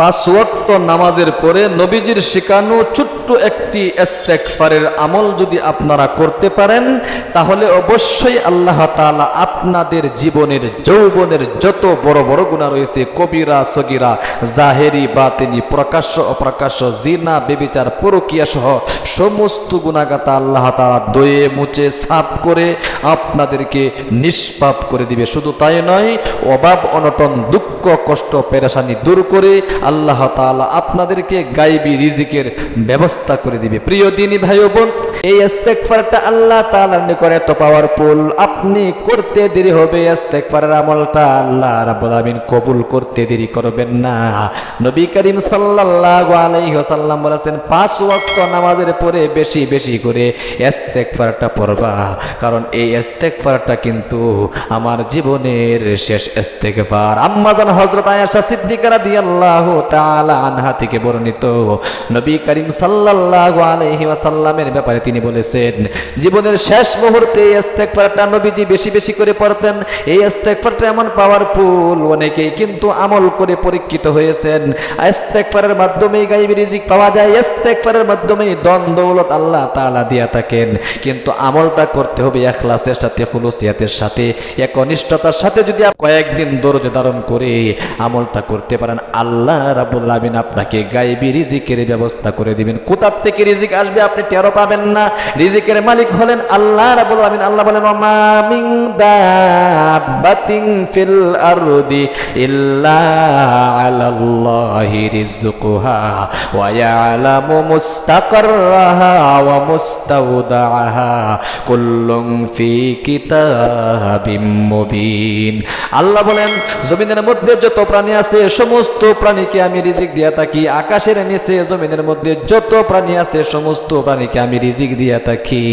পাঁচ ওয়াক্ত নামাজের পরে নবীজির শেখানো ছোট্ট একটি ইস্তেগফারের আমল যদি আপনারা করতে পারেন, তাহলে অবশ্যই আল্লাহ তালা আপনাদের জীবনের, যৌবনের যত বড় বড় গুণা রয়েছে, কবিরা, সগিরা, জাহেরি বা তিনি প্রকাশ্য, অপ্রকাশ্য, জিনা, বেবিচার, পরকিয়া সহ সমস্ত গুণাগাতা আল্লাহ তালা দয়ে মুছে সাফ করে আপনাদেরকে নিষ্পাপ করে দিবে। শুধু তাই নয়, অভাব, অনটন, দুঃখ, কষ্ট, পেরেশানি দূর করে আল্লাহ তাআলা আপনাদেরকে গাইবি রিজিকের ব্যবস্থা করে দিবে। প্রিয় দিনী ভাই বোন, এই ইস্তেগফারটা আল্লাহ তাআলার নিকট এত পাওয়ারফুল আপনি করতে দেরি হবে, ইস্তেগফারের আমলটা আল্লাহ রাব্বুল কবুল করতে দেরি করবেন না। নবী করিম সাল্লাল্লাহু আলাইহি বলেছেন, পাঁচ ওয়াক্ত নামাজের পরে বেশি বেশি করে ইস্তেগফারটা পড়বা, কারণ এই ইস্তেগফারটা কিন্তু আমার জীবনের শেষ ইস্তেগফার। আম্মাজান হযরত আয়েশা সিদ্দিকা রাদিয়াল্লাহু থেকে বর্ণিত। নবী করিম ওয়াসাল্লামের ব্যাপারে তিনি বলেছেন, জীবনের শেষ মুহূর্তে নবীজি বেশি বেশি করে পড়তেন। এই এমন পাওয়ারফুল অনেকেই কিন্তু আমল করে পরীক্ষিত হয়েছেন। মাধ্যমেই গাইবি রিজিক পাওয়া যায় মাধ্যমেই দন দৌলত আল্লাহ তাআলা দিয়া থাকেন। কিন্তু আমলটা করতে হবে ইখলাসের সাথে, খুলুসিয়াতের সাথে, একনিষ্ঠতার সাথে যদি কয়েকদিন ধৈর্য ধারণ করে আমলটা করতে পারেন, আল্লাহ আলামিন আপনাকে গাইবি রিজিকের ব্যবস্থা করে দিবেন। কোথার থেকে রিজিক আসবে আপনি টেরও পাবেন না। রিজিকের মালিক হলেন আল্লাহ আলামিন। আল্লাহ বলেন, ওমা মিন দাব্বাতিন ফিল আরদি ইল্লা আলাল্লাহি রিজকুহা ওয়া ইয়ালামু মুস্তাকাররাহা ওয়া মুস্তাওদাআহা কুল্লুম ফি কিতাবিম মুবিন। আল্লাহ বলেন, জমিনের মধ্যে যত প্রাণী আছে, সমস্ত প্রাণীকে আমি রিজিক দিয়া থাকি, আকাশের নিচে, জমিনের মধ্যে যত প্রাণী আছে, সমস্ত প্রাণীকে আমি রিজিক দিয়া থাকি।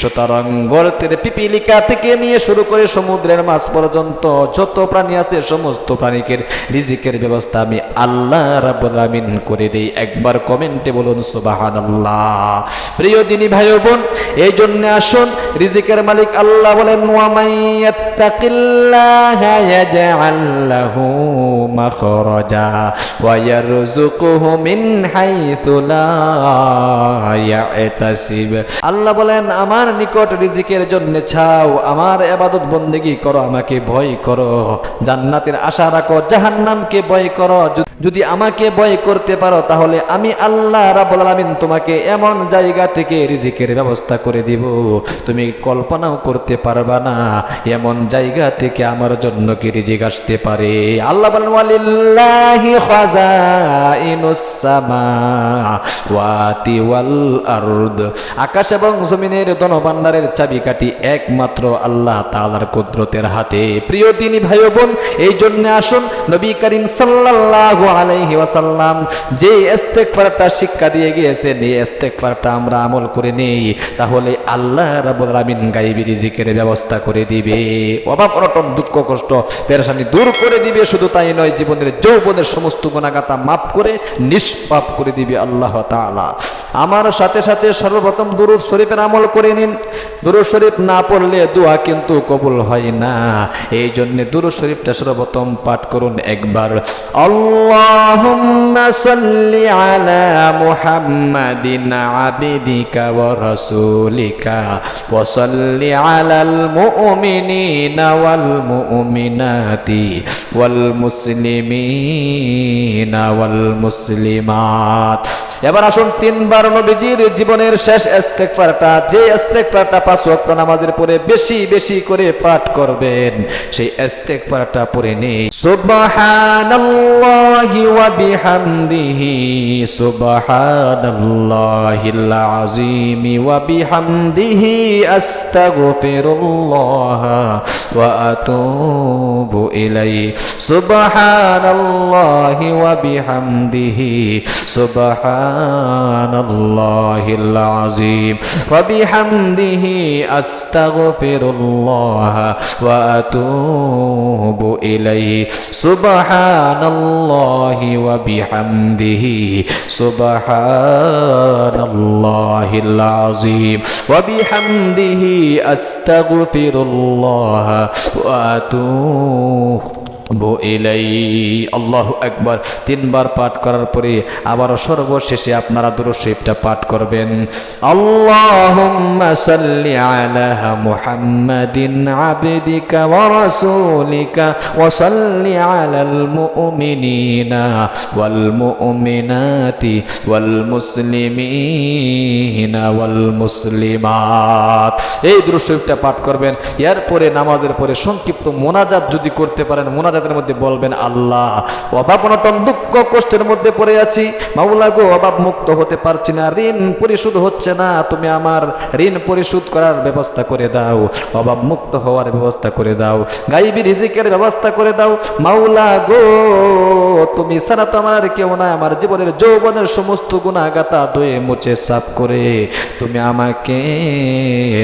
সুতরাং গর্তের পিপিলিকা থেকে নিয়ে শুরু করে সমুদ্রের মাছ পর্যন্ত যত প্রাণী আছে, সমস্ত প্রাণীকে রিজিকের ব্যবস্থা আমি আল্লাহ রাব্বুল আমিন করে দেই। একবার কমেন্টে বলুন, সুবহানাল্লাহ। প্রিয় দিনী ভাই বোন এই জন্য আসুন, রিজিকের মালিক আল্লাহ বলেন ওয়ামাইয়াত্তাকিল্লাহা ইয়াজআল লাহু মাখরাজা। আল্লাহ বলেন, আমার নিকট রিজিকের জন্য ছাও, আমার ইবাদত বন্দেগী করো, আমাকে ভয় করো, জান্নাতের আশা রাখো, জাহান্নামকে ভয় করো যদি আমাকে ভয় করতে পারো, তাহলে আমি আল্লাহ রাব্বুল আলামিন তোমাকে এমন জায়গা থেকে রিজিকের ব্যবস্থা করে দিব। তুমি কল্পনাও করতে পারবা না, এমন জায়গা থেকে আমার জন্য কি রিজিক আসতে পারে। আল্লাহ আকাশ এবং জমিনের ধনভাণ্ডারের চাবিকাঠি একমাত্র আল্লাহ তাআলার কুদরতের হাতে। প্রিয় দিনী ভাই বোন, এই জন্য আসুন নবী করিম সাল্লাল্লাহু যে শিক্ষা দিয়ে গিয়েছেন, এই আমরা আমল করে নেই। তাহলে আল্লাহ রাব্বুল ব্যবস্থা করে দিবে। অভাব অনটন, দুঃখ কষ্ট, পেরেশানি দূর করে দিবে। শুধু তাই নয়, জীবনের যৌবনের সমস্ত গুণাগাতা মাফ করে, নিষ্পাপ করে দিবে আল্লাহ তাআলা। আমার সাথে সাথে সর্বপ্রথম দুরুদ শরীফের আমল করে নিন। দুরুদ শরীফ না পড়লে দোয়া কিন্তু কবুল হয় না। এই জন্য দুরুদ শরীফটা সর্বপ্রথম পাঠ করুন একবার। ওয়া রাসূলিকা ওয়া সাল্লি আলাল মুমিনিনা ওয়াল মুমিনাতি ওয়াল মুসলিমিনা ওয়াল মুসলিমাত এবার আসুন তিনবার নবীজির জীবনের শেষ ইস্তেগফারটা, যে ইস্তেগফারটা পাঁচ ওয়াক্ত নামাজের পরে বেশি বেশি করে পাঠ করবেন, সেই ইস্তেগফারটা পড়ে নেই সুবহানাল্লাহি। ওয়া বিহামদিহি, সুবহানাল্লাহিল আযীম ওয়া বিহামদিহি, আস্তাগফিরুল্লাহ ওয়া আতুবু ইলাইহি, সুবহানাল্লাহি ওয়া বিহামদিহি, সুবহানাল্লাহিল আযীম ওয়া বিহামদিহি, আস্তাগফিরুল্লাহ ওয়া আতুবু ইলাইহি, সুবহানাল্লাহি الله وبحمده. سبحان الله العظيم. وبحمده أستغفر الله وأتوب ইলাই, আল্লাহ একবার তিনবার পাঠ করার পরে আবারও সর্বশেষে আপনারা দুরুশরীফটা পাঠ করবেন। আল্লাহুম্মা সাল্লি আলা মুহাম্মাদিন আবদিকা ওয়া রাসূলিকা আলাল মুমিনিনা ওয়াল মুমিনাতি ওয়াল মুসলিমিনা ওয়াল মুসলিমাত। এই দুরুশরীফটা পাঠ করবেন। এরপরে নামাজের পরে সংক্ষিপ্ত মোনাজাত যদি করতে পারেন মোনাজাতের মধ্যে বলবেন আল্লাহ, অভাব অনটন, দুঃখ কষ্টের মধ্যে পড়ে আছি। মাওলা গো, অভাব মুক্ত হতে পারছি না, ঋণ পরিশোধ হচ্ছে না। তুমি আমার ঋণ পরিশোধ করার ব্যবস্থা করে দাও। অভাব মুক্ত হওয়ার ব্যবস্থা করে দাও। গাইবি রিজিকের ব্যবস্থা করে দাও। মাওলা গো, তুমি ছাড়া তো আমার কেউ না আমার জীবনের যৌবনের সমস্ত গুণাগাতা ধুয়ে মুছে সাফ করে তুমি আমাকে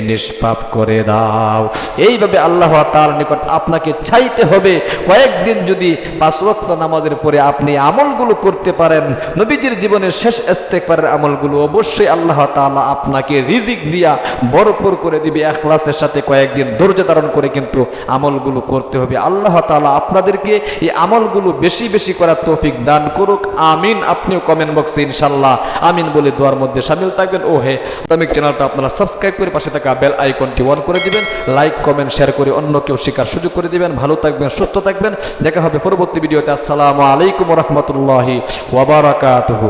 নিষ্পাপ করে দাও। এইভাবে আল্লাহ তার নিকট আপনাকে চাইতে হবে। কয়েকদিন যদি পাঁচ ওয়াক্ত নামাজের পরে আপনি আমলগুলো করতে পারেন, নবীজির জীবনের শেষ ইস্তেকবারের আমলগুলো অবশ্যই আল্লাহ তাআলা আপনাকে রিজিক দিয়া ভরপুর করে দিবে। এখলাসের সাথে কয়েকদিন ধৈর্য ধারণ করে কিন্তু আমলগুলো করতে হবে। আল্লাহ তাআলা আপনাদেরকে এই আমলগুলো বেশি বেশি করার তৌফিক দান করুক। আমিন। আপনিও কমেন্ট বক্সে ইনশাল্লাহ আমিন বলে দোয়ার মধ্যে সামিল থাকবেন। ও হে ইসলামিক চ্যানেলটা আপনারা সাবস্ক্রাইব করে পাশে থাকা বেল আইকনটি অন করে দিবেন। লাইক কমেন্ট শেয়ার করে অন্য কেউ শেখার সুযোগ করে দিবেন। ভালো থাকবেন, সুস্থ থাকবেন। দেখা হবে পরবর্তী ভিডিওতে। আসসালামু আলাইকুম রহমতুল্লাহি ওয়াবারাকাতুহু